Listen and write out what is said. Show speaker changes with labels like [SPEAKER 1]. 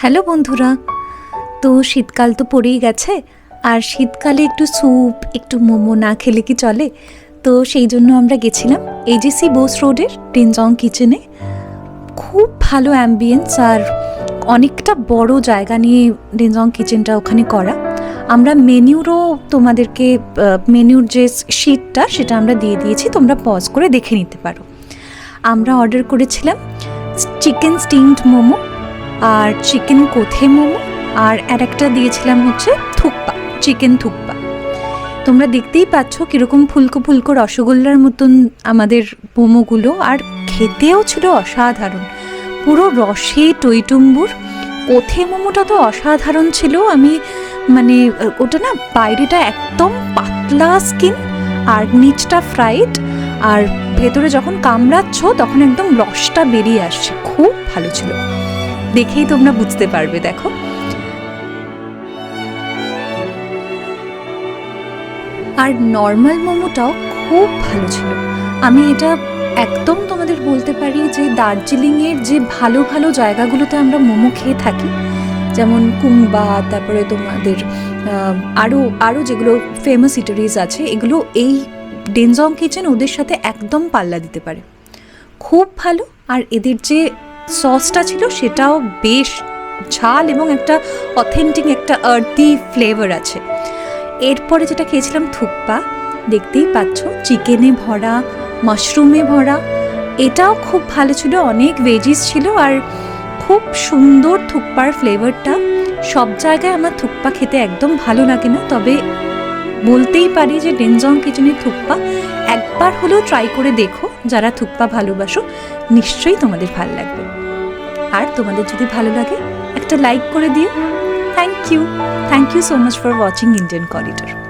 [SPEAKER 1] Hello বন্ধুরা, তো শীতকাল তো পড়েই গেছে, আর শীতকালে একটু স্যুপ, একটু মোমো না খেলে কি চলে? তো সেই জন্য আমরা গেছিলাম এজিসি বোস রোডের টিনজং কিচেনে। খুব ভালো অ্যাম্বিয়েন্স আর অনেকটা বড় জায়গা নিয়ে ডেনজং কিচেনটা ওখানে করা। আমরা মেনিউরও তোমাদেরকে মেনিউর যে শিটটা সেটা আমরা দিয়ে দিয়েছি, তোমরা পজ করে দেখে নিতে পারো। আমরা অর্ডার করেছিলাম চিকেন স্টিমড মোমো। আর চিকেন কোথে মোমো? আর আর একটা দিয়েছিলাম হচ্ছে থুকপা চিকেন থুকপা তোমরা দেখতেই পাচ্ছ কীরকম ফুলকো ফুলকো রসগোল্লার মতন আমাদের মোমোগুলো, আর খেতেও ছিল অসাধারণ। পুরো রসে টইটুম্বুর। কোথে মোমোটা তো অসাধারণ ছিল, আমি মানে ওটা না বাইরেটা একদম পাতলা স্কিন, আর নিচটা ফ্রাইড, আর ভেতরে যখন কামড়াচ্ছ তখন একদম রসটা বেরিয়ে আসছে। খুব ভালো ছিল। দেখেই তোমরা বুঝতে পারবে, দেখো। আর নর্মাল মোমোটাও খুব ভালো ছিল। আমি এটা একদম তোমাদের বলতে পারি যে দার্জিলিংয়ের যে ভালো ভালো জায়গাগুলোতে আমরা মোমো খেয়ে থাকি, যেমন কুম্বা, তারপরে তোমাদের আরও আরও যেগুলো ফেমাস ইটারিজ আছে, এগুলো এই ডেনজং কিচেন ওদের সাথে একদম পাল্লা দিতে পারে। খুব ভালো, আর এদের যে সসটা ছিল সেটাও বেশ ঝাল এবং একটা অথেন্টিক একটা আর্থি ফ্লেভার আছে। এরপরে যেটা খেয়েছিলাম থুপ্পা, দেখতেই পাচ্ছ, চিকেনে ভরা, মাশরুমে ভরা, এটাও খুব ভালো ছিল, অনেক ভেজিস ছিল আর খুব সুন্দর থুপ্পার ফ্লেভারটা সব জায়গায় আমার থুপ্পা খেতে একদম ভালো লাগে না, তবে বলতেই পারি যে ডেনজং কিচেনের থুপ্পা একবার হলেও ট্রাই করে দেখো, যারা থুপ্পা ভালোবাসো, নিশ্চয়ই তোমাদের ভালো লাগবে। আর তোমাদের যদি ভালো লাগে, একটা লাইক করে দিও। Thank you thank you so much for watching Indian corridor